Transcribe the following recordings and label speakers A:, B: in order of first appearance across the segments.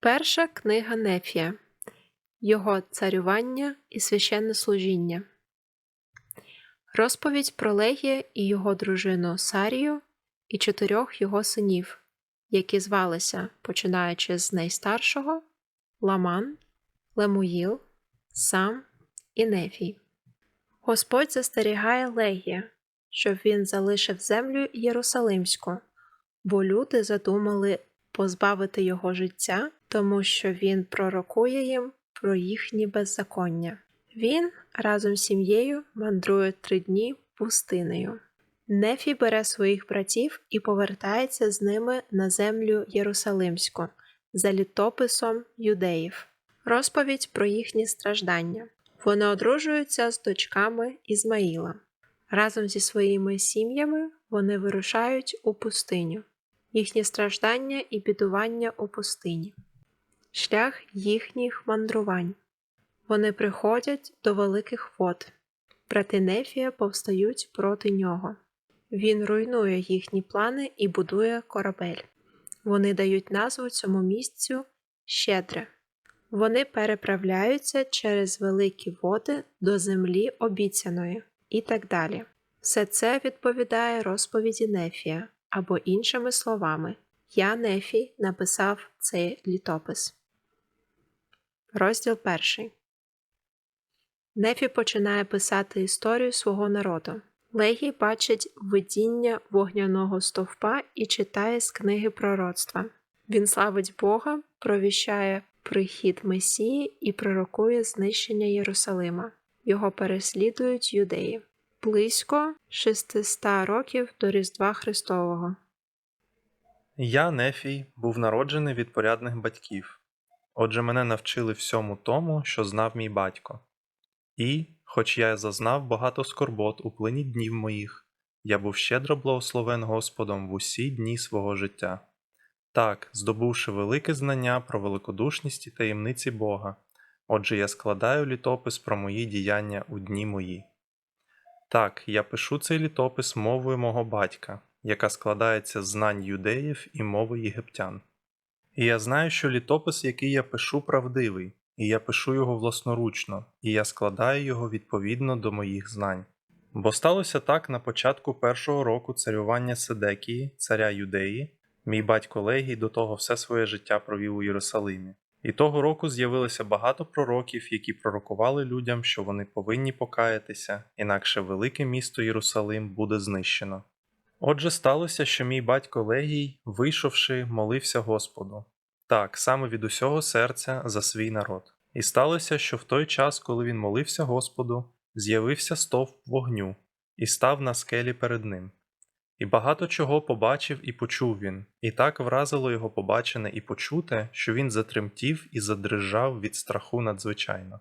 A: Перша книга Нефія Його царювання і священне служіння. Розповідь про Легія і його дружину Сарію і чотирьох його синів, які звалися, починаючи з найстаршого Ламан, Лемуїл, Сам і Нефій. Господь застерігає Легія, щоб він залишив землю Єрусалимську, бо люди задумали позбавити його життя, тому що він пророкує їм про їхні беззаконня. Він разом з сім'єю мандрує три дні пустинею. Нефі бере своїх братів і повертається з ними на землю Єрусалимську за літописом юдеїв. Розповідь про їхні страждання. Вони одружуються з дочками Ізмаїла. Разом зі своїми сім'ями вони вирушають у пустиню. Їхні страждання і бідування у пустині. Шлях їхніх мандрувань. Вони приходять до великих вод. Брати Нефія повстають проти нього. Він руйнує їхні плани і будує корабель. Вони дають назву цьому місцю Щедре. Вони переправляються через великі води до землі обіцяної і так далі. Все це відповідає розповіді Нефія, або іншими словами, я Нефій написав цей літопис. Розділ перший. Нефі починає писати історію свого народу. Легій бачить видіння вогняного стовпа і читає з книги пророцтва. Він славить Бога, провіщає прихід Месії і пророкує знищення Єрусалима. Його переслідують юдеї. Близько 600 років до Різдва Христового.
B: Я, Нефій, був народжений від порядних батьків. Отже, мене навчили всьому тому, що знав мій батько. І, хоч я зазнав багато скорбот у плині днів моїх, я був щедро благословен Господом в усі дні свого життя. Так, здобувши велике знання про великодушність і таємниці Бога, отже, я складаю літопис про мої діяння у дні мої. Так, я пишу цей літопис мовою мого батька, яка складається з знань юдеїв і мови єгиптян. І я знаю, що літопис, який я пишу, правдивий, і я пишу його власноручно, і я складаю його відповідно до моїх знань. Бо сталося так на початку першого року царювання Седекії, царя Юдеї, мій батько Легій до того все своє життя провів у Єрусалимі. І того року з'явилося багато пророків, які пророкували людям, що вони повинні покаятися, інакше велике місто Єрусалим буде знищено. Отже, сталося, що мій батько Легій, вийшовши, молився Господу, так, саме від усього серця за свій народ. І сталося, що в той час, коли він молився Господу, з'явився стовп вогню і став на скелі перед ним. І багато чого побачив і почув він, і так вразило його побачене і почуте, що він затремтів і задрижав від страху надзвичайно.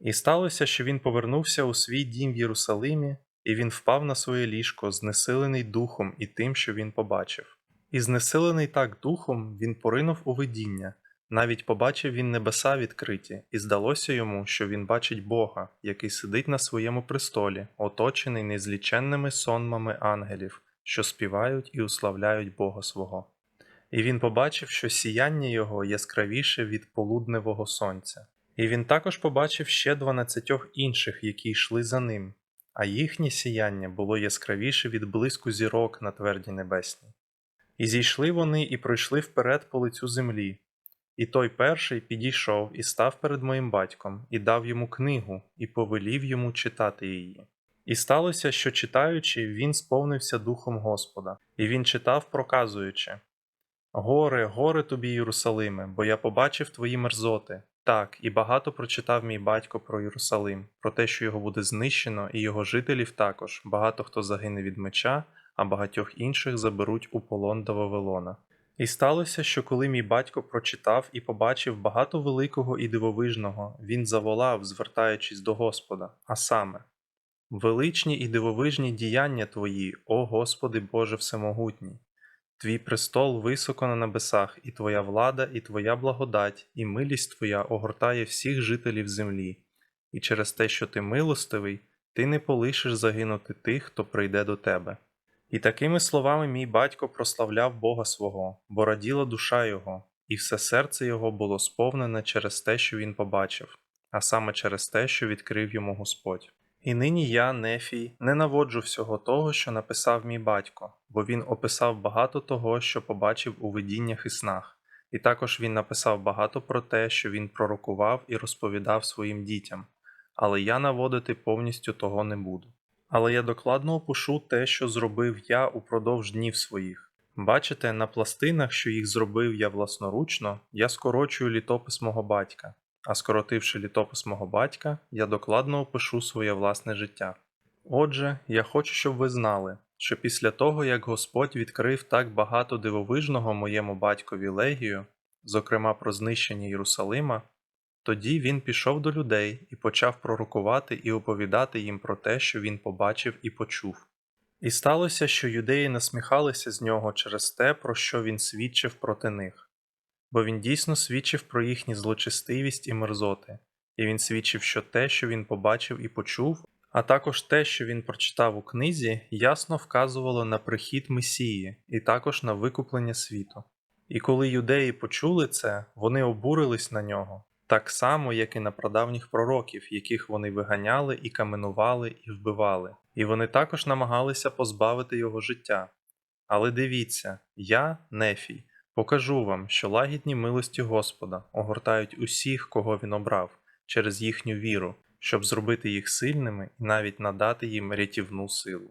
B: І сталося, що він повернувся у свій дім в Єрусалимі, і він впав на своє ліжко, знесилений духом і тим, що він побачив. І знесилений так духом, він поринув у видіння, навіть побачив він небеса відкриті, і здалося йому, що він бачить Бога, який сидить на своєму престолі, оточений незліченними сонмами ангелів, що співають і уславляють Бога свого. І він побачив, що сіяння його яскравіше від полудневого сонця. І він також побачив ще дванадцятьох інших, які йшли за ним, а їхнє сіяння було яскравіше від блиску зірок на тверді небесній. І зійшли вони і пройшли вперед по лицю землі. І той перший підійшов і став перед моїм батьком, і дав йому книгу, і повелів йому читати її. І сталося, що читаючи, він сповнився духом Господа, і він читав, проказуючи: Горе, горе тобі, Єрусалиме, бо я побачив твої мерзоти. Так, і багато прочитав мій батько про Єрусалим, про те, що його буде знищено, і його жителів також, багато хто загине від меча, а багатьох інших заберуть у полон до Вавилона. І сталося, що коли мій батько прочитав і побачив багато великого і дивовижного, він заволав, звертаючись до Господа, а саме: Величні і дивовижні діяння Твої, о Господи Боже Всемогутній! Твій престол високо на небесах, і Твоя влада, і Твоя благодать, і милість Твоя огортає всіх жителів землі, і через те, що ти милостивий, ти не полишиш загинути тих, хто прийде до тебе. І такими словами мій батько прославляв Бога свого, бо раділа душа його, і все серце його було сповнене через те, що він побачив, а саме через те, що відкрив йому Господь. І нині я, Нефій, не наводжу всього того, що написав мій батько, бо він описав багато того, що побачив у видіннях і снах, і також він написав багато про те, що він пророкував і розповідав своїм дітям, але я наводити повністю того не буду. Але я докладно опишу те, що зробив я упродовж днів своїх. Бачите, на пластинах, що їх зробив я власноручно, я скорочую літопис мого батька, а скоротивши літопис мого батька, я докладно опишу своє власне життя. Отже, я хочу, щоб ви знали, що після того, як Господь відкрив так багато дивовижного моєму батькові Легію, зокрема про знищення Єрусалима, тоді він пішов до людей і почав пророкувати і оповідати їм про те, що він побачив і почув. І сталося, що юдеї насміхалися з нього через те, про що він свідчив проти них, бо він дійсно свідчив про їхню злочестивість і мерзоти, і він свідчив, що те, що він побачив і почув, а також те, що він прочитав у книзі, ясно вказувало на прихід Месії і також на викуплення світу. І коли юдеї почули це, вони обурились на нього, так само, як і на прадавніх пророків, яких вони виганяли і каменували і вбивали, і вони також намагалися позбавити його життя. Але дивіться, я, Нефій, покажу вам, що лагідні милості Господа огортають усіх, кого він обрав, через їхню віру, щоб зробити їх сильними і навіть надати їм рятівну силу.